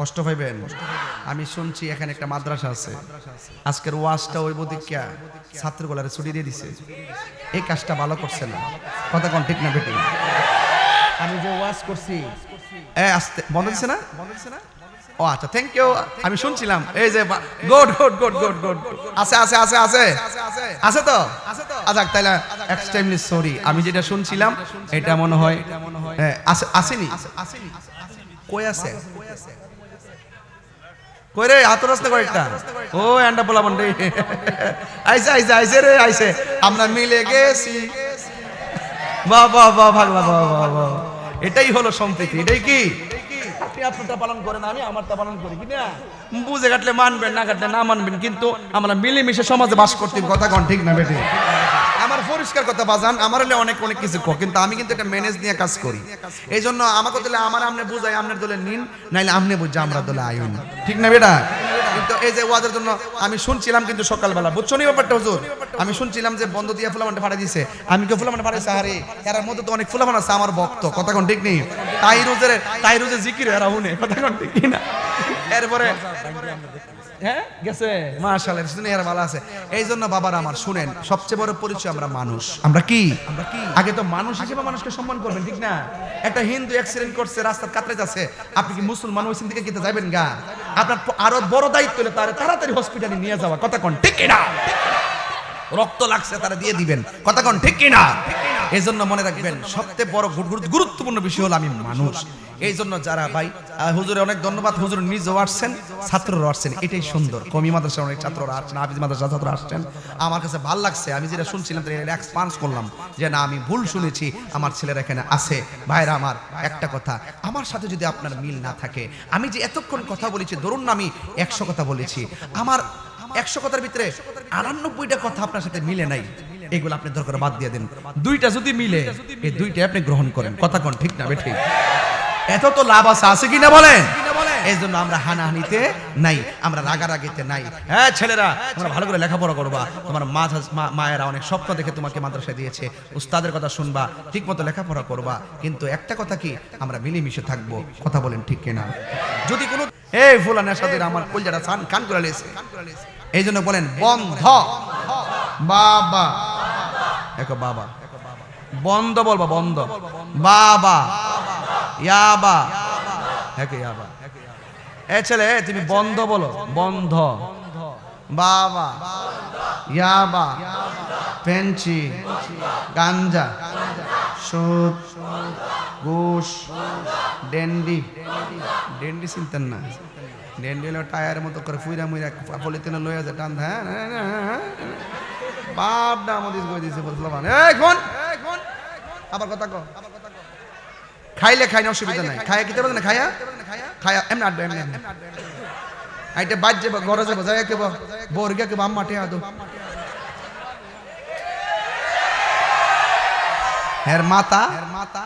কষ্ট পাইবেন? আমি শুনছি এখানে একটা মাদ্রাসা আছে। আজকের ওয়াজটা ওই বদিকা ছাত্রগুলারে ছুটি দিয়ে দিছে। এই কাজটা ভালো করছে না। কথা কোন ঠিক না বেটি আমি যে ওয়াজ করছি, এ, আস্তে, বন্ধ দিছে না? দিছে না ও আচ্ছা থ্যাংক ইউ আমি শুনছিলাম, এই যে good good good good good আছে আছে আছে আছে। আছে তো? আচ্ছা তাইলে এক্সট্রিমলি সরি আমি যেটা শুনছিলাম, এটা মনে হয় আছে, আসেনি? কই আছে? কই হাত কয়েকটা ও এন্ডা আইসে আইসে আইসে রে, আইসে। আমরা মিলে গেছি। বাহ বাহ বাহ ভাগলা এটাই হলো সম্প্রীতি। এটাই কি? আপনি আপনারটা পালন করেন, আমি আমারটা পালন করি, কি না? বুঝে কাটলে মানবেন, না কাটলে না মানবেন, কিন্তু আমরা মিলেমিশে সমাজে বাস করতে কথা কন, ঠিক না, বেটি? পরিষ্কার কথা, বাজান, আমার হলে অনেক অনেক কিছু কো, কিন্তু আমি কিন্তু এটা ম্যানেজ নিয়ে কাজ করি। এই জন্য আমাকে দিলে আমার, আমনে বুঝাই, আমনের দলে নিন, নাইলে আমনে বুঝে আমরা দলে আইন। ঠিক না বেটা? কিন্তু এই যে ওয়াজের জন্য আমি শুনছিলাম কিন্তু সকালবেলা, বুঝছ নি ব্যাপারটা, হুজুর? আমি শুনছিলাম যে বন্ধ দিয়ে ফুলামানটা ফাটা দিছে। আমি কে ফুলামানটা ফাটাইছে আরে, এর মধ্যে তো অনেক ফুলামান আছে আমার ভক্ত, কথা কোন ঠিক নেই? তাই রোজের তাই রোজে জিকির এরা হুনে কথা কোন ঠিক না? এরপরে হ্যাঁ? গেছে। মাশাআল্লাহ শুনে এর ভালো আছে। এই জন্য বাবার আমার শুনেন সবচেয়ে বড় পরিচয় আমরা মানুষ। আমরা কি? আগে তো মানুষ হিসেবে মানুষকে সম্মান করবেন ঠিক না? একটা হিন্দু অ্যাক্সিডেন্ট করছে রাস্তার কাতরে যাচ্ছে। আপনি কি মুসলমান ওই দিকে কিতে যাবেন গা? আপনার আরও বড় দায়িত্ব হলে তার তাড়াতাড়ি হসপিটালে নিয়ে যাওয়া। কথা কোন ঠিক না রক্ত লাগছে তারা দিয়ে দিবেন। কথা কোন ঠিক কিনা? এই জন্য মনে রাখবেন, সবচেয়ে বড় গুরু- গুরু- গুরুত্বপূর্ণ বিষয় হলো আমি মানুষ। এই জন্য যারা ভাই হুজুরে অনেক ধন্যবাদ, হুজুর নিজেও আসছেন ছাত্ররা আসছেন, এটাই সুন্দর। কমি মাদ্রাসার অনেক ছাত্ররা আসছেন, হাফিজ মাদ্রাসা ছাত্র আসছেন। আমার কাছে ভালো লাগছে, আমি যেটা শুনছিলাম এক্সপান্স করলাম যে, না, আমি ভুল শুনেছি, আমার ছেলেরা এখানে আছে। ভাইরা আমার, একটা কথা, আমার সাথে যদি আপনার মিল না থাকে, আমি যে এতক্ষণ কথা বলেছি, ধরুন আমি একশো কথা বলেছি, আমার একশো কথার ভিতরে আটানব্বইটা কথা আপনার সাথে মিলে নাই। এগুলো আপনি দরকার বাদ দিয়ে দেন। দুইটা যদি মিলে, এই দুইটা আপনি গ্রহণ করেন। কথা কোন ঠিক না বেঠিক? এত তো লাভ আছে আছে কি না বলেন? এই জন্য আমরা হানাহানিতে নাই, আমরা রাগারাগিতে নাই। হ্যাঁ ছেলেরা, তোমরা ভালো করে লেখাপড়া করবা। তোমার মা মায়েরা অনেক স্বপ্ন দেখে তোমাকে মাদ্রাসায় দিয়েছে। উস্তাদের কথা শুনবা ঠিক মতো লেখাপড়া করবা। কিন্তু একটা কথা কি, আমরা মিলেমিশে থাকব। কথা বলেন ঠিক কিনা? যদি কোনো এই ফুলা নেশাদের আমার কলজাটা ছান কান করে এই জন্য বলেন, বন্ধ। বাবা। দেখো বাবা। বন্ধ বলবা, বন্ধ। বাবা। ইয়াবা। হ্যাঁ ইয়াবা। এ ছেলে, তুমি বন্ধ বলো। বন্ধ। বাবা। ইয়াবা। পেঞ্চি। গাঞ্জা। সুদ ঘুষ। ডেন্ডি। ডেন্ডি চিনতেন না। ডেন্ডি হলো মতো করে ফুইরা মুইরা পলিথিনে লইয়া যায়, টান হ্যাঁ। বাপ না আমাদের কই দিছে বলছিলাম এই কোন আবার কথা কো খাইলে খাই না, অসুবিধা নাই। খায়া কিতে পারবে না খায়া খায়া এমনি আড্ডা, এমনি আইতে বাজ যাব ঘরে যাব যাই কেবো বোরগে কেবো আম্মা মাতা হের মাতা?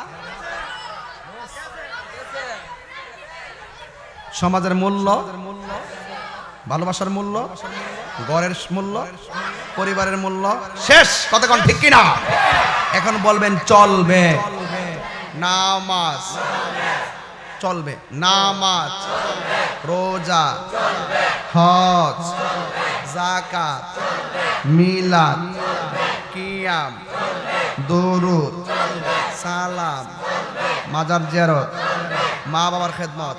সমাজের মূল্য, ভালোবাসার মূল্য গড়ের মূল্য, পরিবারের মূল্য। শেষ কতক্ষণ ঠিক কিনা? এখন বলবেন চলবে। নামাজ। চলবে। নামাজ। রোজা। হজ। জাকাত মিলাদ। কিয়াম। দরুদ। সালাম। মাজার জিয়ারত। মা বাবার খেদমত।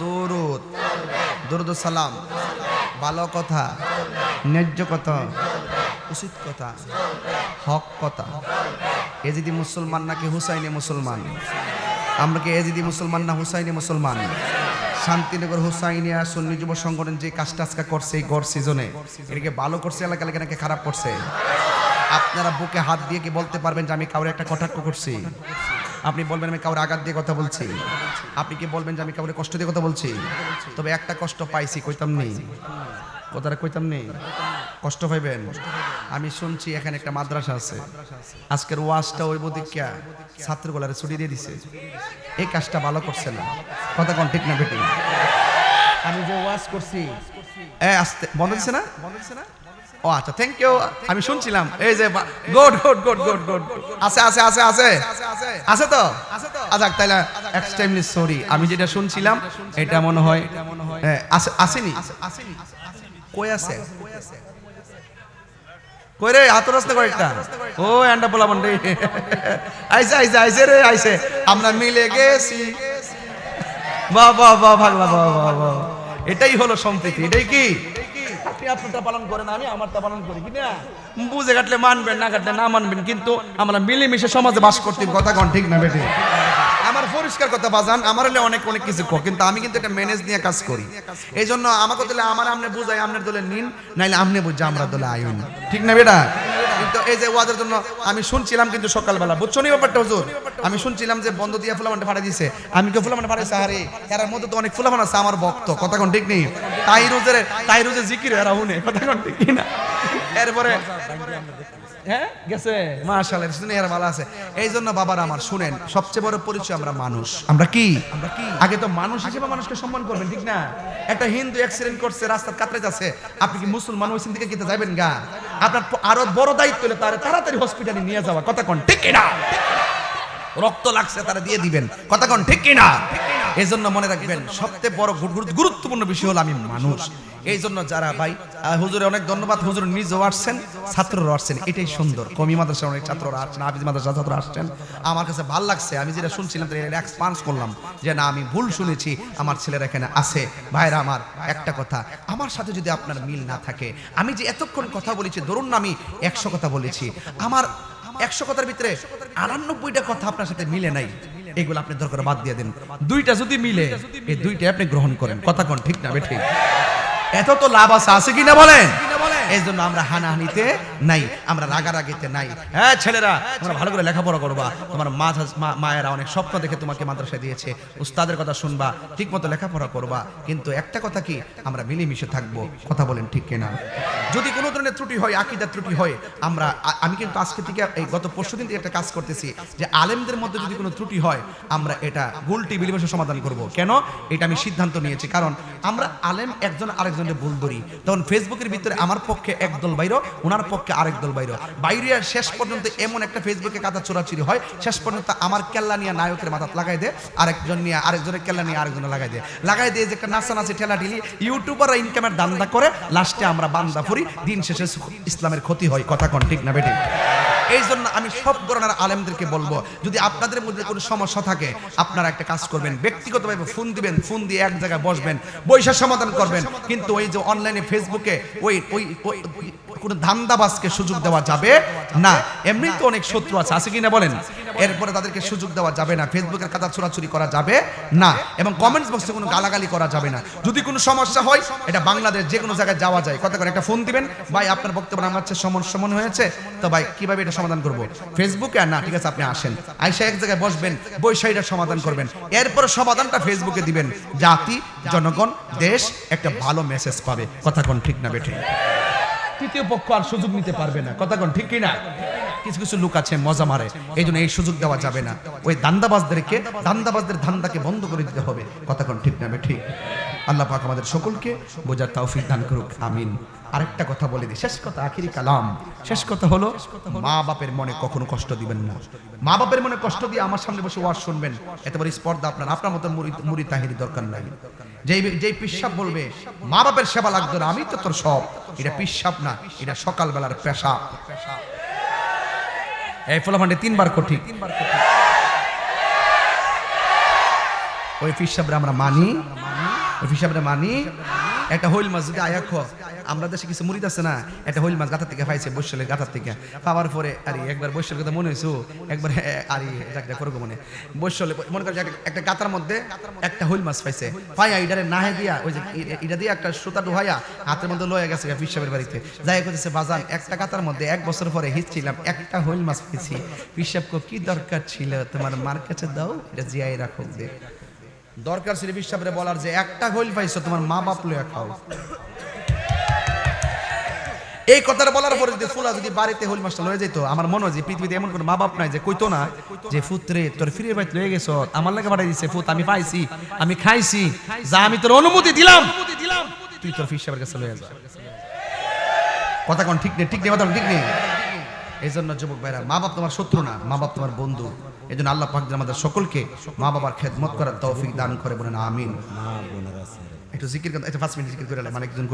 দরুদ। দরুদ সালাম। ভালো কথা, ন্যায্য কথা, উচিত কথা, হক কথা। এ যদি মুসলমান নাকি হুসাইনি মুসলমান? আমরা কি এজিদি মুসলমান না হুসাইনি মুসলমান? শান্তিনগর হুসাইনিয়া সুন্নি যুব সংগঠন যে কাজটা আজকে করছে এই গড় সিজনে এটাকে ভালো করছে এলাকা এলাকা নাকি খারাপ করছে? আপনারা বুকে হাত দিয়ে কি বলতে পারবেন যে আমি কাউরে একটা কটাক্ষ করছি? আপনি বলবেন আমি কাউরে আঘাত দিয়ে কথা বলছি? আপনি কি বলবেন যে আমি কাউরে কষ্ট দিয়ে কথা বলছি? তবে একটা কষ্ট পাইছি, কইতাম নেই। কথাটা কইতাম নেই? কষ্ট পাইবেন? আমি শুনছি এখানে একটা মাদ্রাসা আছে। আজকের ওয়াজটা ওই বদিকা ছাত্রগুলারে ছুটি দিয়ে দিছে। এই কাজটা ভালো করছে না। কথা কোন ঠিক না বেটি আমি যে ওয়াজ করছি, এ আস্তে বন্ধ দিছে না বন্ধ দিছে না? ও আচ্ছা থ্যাংক ইউ আমি শুনছিলাম। এই যে good good good good good আছে আছে আছে আছে। আছে তো? আচ্ছা তাহলে এক্সট্রিমলি সরি আমি যেটা শুনছিলাম এটা মনে হয় হ্যাঁ, আছে আসেনি। কই আছে? কই রে হাত রাস্তা কয়েকটা? ও এন্ডা বলাবন রে। আইসে আইসে আইসে রে আইসে। আমরা মিলে গেছি। বাহ বাহ বাহ ভাগলা বাহ বাহ বাহ। এটাই হলো সম্প্রীতি। এটাই কি? আপনি আপনারটা পালন করেন আমি আমারটা পালন করি কি না? বুঝে কাটলে মানবেন না কাটলে না মানবেন কিন্তু আমরা মিলেমিশে সমাজে বাস করতে কথা কন ঠিক না বেটে? আমার পরিষ্কার কথা বাজান আমার হলে অনেক অনেক কিছু কো কিন্তু আমি কিন্তু এটা ম্যানেজ নিয়ে কাজ করি। এই জন্য আমাকে দিলে আমার আমনে বুঝাই আমনের দলে নিন নাইলে আমনে বুঝা আমরা দলে আইন। ঠিক না বেটা? কিন্তু এই যে ওয়াদের জন্য আমি শুনছিলাম কিন্তু সকালবেলা। বুঝছ নি ব্যাপারটা, হুজুর? আমি শুনছিলাম যে বন্ধ দিয়ে ফুলামানটা ফাটা দিছে। আমি কে ফুলামানটা ফাটাইছে আরে, এরার মধ্যে তো অনেক ফুলামান আছে আমার ভক্ত, কথা কোন ঠিক নেই? তাই রোজের তাই রোজে জিকির এরা হুনে কথা কোন ঠিক না এরপরে হ্যাঁ গেছে? মাশাআল্লাহ, এরা ভালো আছে। এই জন্য বাবার আমার, শুনেন, সবচেয়ে বড় পরিচয় আমরা মানুষ। আমরা কি? আমরা কি? আগে তো মানুষ হিসেবে মানুষকে সম্মান করবেন, ঠিক না? একটা হিন্দু অ্যাক্সিডেন্ট করছে, রাস্তার কাতরে যাচ্ছে। আপনি কি মুসলমান ওই দিকে কিতে যাবেন গা? আপনার আরও বড় দায়িত্ব হলে তারা তাড়াতাড়ি হসপিটালে নিয়ে যাওয়া। কথা কোন, ঠিক না রক্ত লাগছে, তারা দিয়ে দিবেন। কথা কোন, ঠিক কিনা? এই জন্য মনে রাখবেন, সবচেয়ে বড় গুরু- গুরু- গুরুত্বপূর্ণ বিষয় হলো আমি মানুষ। এই জন্য যারা ভাই হুজুরে অনেক ধন্যবাদ, হুজুর নিজেও আসছেন ছাত্ররা আসছেন, এটাই সুন্দর। কমি মাদ্রাসার অনেক ছাত্ররা আসছেন হাফিজ মাদ্রাসা ছাত্র আসছেন। আমার কাছে ভালো লাগছে, আমি যেটা শুনছিলাম এক্সপান্স করলাম যে, না, আমি ভুল শুনেছি, আমার ছেলেরা এখানে আছে। ভাইরা আমার, একটা কথা, আমার সাথে যদি আপনার মিল না থাকে, আমি যে এতক্ষণ কথা বলেছি, ধরুন না আমি একশো কথা বলেছি, আমার একশো কথার ভিতরে আটানব্বইটা কথা আপনার সাথে মিলে নাই, এগুলো আপনি দরকার বাদ দিয়ে দেন। দুইটা যদি মিলে, এই দুইটা আপনি গ্রহণ করেন। কথা কোন, ঠিক না বেঠিক এত তো লাভ আছে আছে কি না বলেন? এই জন্য আমরা হানাহানিতে নাই, আমরা রাগারাগিতে নাই। হ্যাঁ ছেলেরা, তোমরা ভালো করে লেখাপড়া করবা। তোমার মায়েরা অনেক স্বপ্ন দেখে তোমাকে দিয়েছে। উস্তাদের কথা শুনবা ঠিক মতো লেখাপড়া করবা। কিন্তু একটা কথা কি, আমরা মিলেমিশে থাকব। কথা বলেন ঠিক যদি কোনো ধরনের ত্রুটি হয়, আকিদার ত্রুটি হয়, আমরা আমি কিন্তু আজকে থেকে এই গত পরশু দিন থেকে একটা কাজ করতেছি যে আলেমদের মধ্যে যদি কোনো ত্রুটি হয়, আমরা এটা গুলটি মিলেমিশে সমাধান করব। কেন? এটা আমি সিদ্ধান্ত নিয়েছি। কারণ আমরা আলেম একজন আরেকজনের ভুল ধরি। তখন ফেসবুকের ভিতরে আমার পক্ষে একদল বাইর ওনার পক্ষে আরেক দল বাইর। বাইরে শেষ পর্যন্ত এমন একটা ফেসবুকে কাদা চোরাচুরি হয়, শেষ পর্যন্ত আমার কেল্লা নিয়ে নায়কের মাথা লাগাই দেয়, আরেকজন নিয়ে, আরেকজনের কেল্লা নিয়ে আরেকজনে লাগাই দেয়। লাগাই দিয়ে যে একটা ঠেলা ঢিলি ইউটিউবাররা ইনকামের দান্দা করে লাস্টে আমরা বান্দা ফুরি, দিন শেষে ইসলামের ক্ষতি হয়, কথা কন, ঠিক না বেটি এই জন্য আমি সব ধরনের আলেমদেরকে বলব, যদি আপনাদের মধ্যে কোনো সমস্যা থাকে, আপনারা একটা কাজ করবেন, ব্যক্তিগতভাবে ফোন দিবেন, ফোন দিয়ে এক জায়গায় বসবেন, বৈশা সমাধান করবেন। কিন্তু ওই যে অনলাইনে ফেসবুকে ওই- ওই- কোনো ধান্দাবাজকে সুযোগ দেওয়া যাবে না। এমনি তো অনেক শত্রু আছে আছে কিনা বলেন? এরপরে তাদেরকে সুযোগ দেওয়া যাবে না। ফেসবুকের কাদা ছোড়াছুরি করা যাবে না এবং কমেন্টস বক্সে কোনো গালাগালি করা যাবে না। যদি কোনো সমস্যা হয়, এটা বাংলাদেশ যে কোনো জায়গায় যাওয়া যায়। কথা করে? একটা ফোন দিবেন। ভাই, আপনার বক্তব্য আমার হচ্ছে সমস্যা মনে হয়েছে। তো ভাই, কীভাবে এটা সমাধান করব? ফেসবুকে আর না, ঠিক আছে, আপনি আসেন। আইসা এক জায়গায় বসবেন বৈশা এটা সমাধান করবেন। এরপরে সমাধানটা ফেসবুকে দিবেন। জাতি, জনগণ, দেশ একটা ভালো মেসেজ পাবে। কথা কোন ঠিক না, বেঠে? তৃতীয় পক্ষ আর সুযোগ নিতে পারবে না। কথা কোন ঠিক কি না কিছু কিছু লোক আছে, মজা মারে। এই এই সুযোগ দেওয়া যাবে না। ওই দান্দাবাজদেরকে, দান্দাবাজদের ধান্দাকে বন্ধ করে দিতে হবে। কথা কোন ঠিক না ঠিক আল্লাহ পাক আমাদের সকলকে বোঝার তৌফিক দান করুক। আমিন। আরেকটা কথা বলে দিই। শেষ কথা, আখিরি কালাম। শেষ কথা হলো, মা বাপের মনে কখনো কষ্ট দিবেন না। মা বাপের মনে কষ্ট দিয়ে আমার সামনে বসে ওয়াজ শুনবেন। এত বড় স্পর্ধা আপনার আপনার মতো মুড়ি তাহিরি দরকার নাই। যেই যেই পিসাব বলবে, মা বাপের সেবা লাগতো না, আমি তো তোর সব। এটা পিসাব না, এটা সকালবেলার পেশা এই ফলাফান্ডে তিনবার কঠিন। ওই পিসাবরে আমরা মানি। ওই পিসাবরে মানি। একটা হইল মসজিদে যদি আয়া খো আমরা দেশে কিছু মুড়িদ আছে না, একটা হইল মাছ গাথার থেকে পাইছে বৈশালের গাথার থেকে। পাওয়ার পরে, আরে একবার বৈশালের কথা মনে হয়েছে একবার, আরে একটা করব মনে। বৈশালে, মনে করে একটা গাতার মধ্যে একটা হইল মাছ পাইছে। পাইয়া ইডারে নাহে দিয়া, ওই যে ইডা দিয়ে একটা সুতা ডুহাইয়া হাতের মধ্যে লয়ে গেছে পিসাবের বাড়িতে। যাই করতেছে বাজান, একটা গাতার মধ্যে এক বছর পরে হিচ্ছিলাম, একটা হইল মাছ পেয়েছি পিসাব কো দরকার ছিল? তোমার মার কাছে দাও, এটা জিয়াই রাখো দরকার ছিল পিসাবরে বলার যে একটা হইল পাইছো, তোমার মা বাপ লইয়া খাও। এই কথাটা বলার পরে যদি ফুলা যদি বাড়িতে হইল মাছটা লয়ে যেত আমার মনে হয় যে পৃথিবীতে এমন কোনো মা বাপ নাই যে কইতো না যে ফুতরে তোর ফিরে বাইত লয়ে গেছ আমার লাগে পাঠাই দিছে ফুত আমি পাইছি আমি খাইছি যা আমি তোর অনুমতি দিলাম তুই তোর ফিসাবের কাছে লয়ে যা। কথা কোন ঠিক নেই ঠিক নেই কথা ঠিক নেই? এই জন্য যুবক ভাইরা মা বাপ তোমার শত্রু না মা বাপ তোমার বন্ধু। এই জন্য আল্লাহ পাক যেন আমাদের সকলকে মা বাবার খেদমত করার তৌফিক দান করে বলেন আমিন। একটু জিকির একটু পাঁচ মিনিট জিকির করে মানে একজন